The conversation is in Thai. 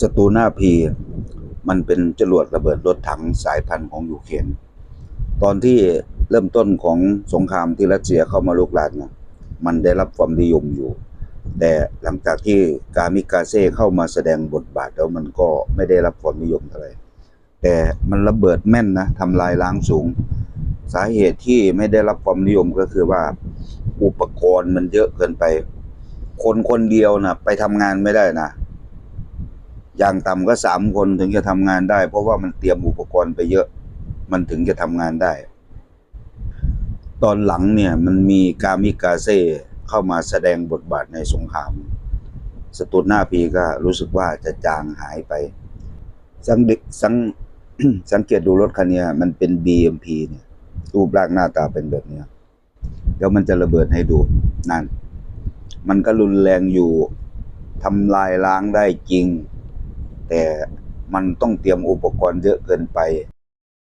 สตูหน้าพีมันเป็นจรวดระเบิดรถถังสายพันธุ์ของยูเครนตอนที่เริ่มต้นของสงครามที่รัสเซียเข้ามาลุกรานนะมันได้รับความนิยมอยู่ แต่หลังจากที่กามิกาเซ่เข้ามาแสดงบทบาทแล้วมันก็ไม่ได้รับความนิยมเท่าไหร่แต่มันระเบิดแม่นนะทำลายล้างสูง สาเหตุที่ไม่ได้รับความนิยมก็คือว่า อุปกรณ์มันเยอะเกินไป คนคนเดียวนะไปทำงานไม่ได้นะ อย่างต่ำก็สามคนถึงจะทำงานได้ เพราะว่ามันเตรียมอุปกรณ์ไปเยอะ มันถึงจะทำงานได้ ตอนหลังเนี่ยมันมีกามิกาเซ่เข้ามาแสดงบทบาทในสงคราม สตุนหน้าพีก็รู้สึกว่าจะจางหายไป สังเดสังสังเกตดูรถคันนี้มันเป็น BMP เนี่ยรูปร่างหน้าตาเป็นแบบนี้เดี๋ยวมันจะระเบิดให้ดูนั่น มันก็รุนแรงอยู่ทำลายล้างได้จริง แต่มันต้องเตรียมอุปกรณ์เยอะเกินไป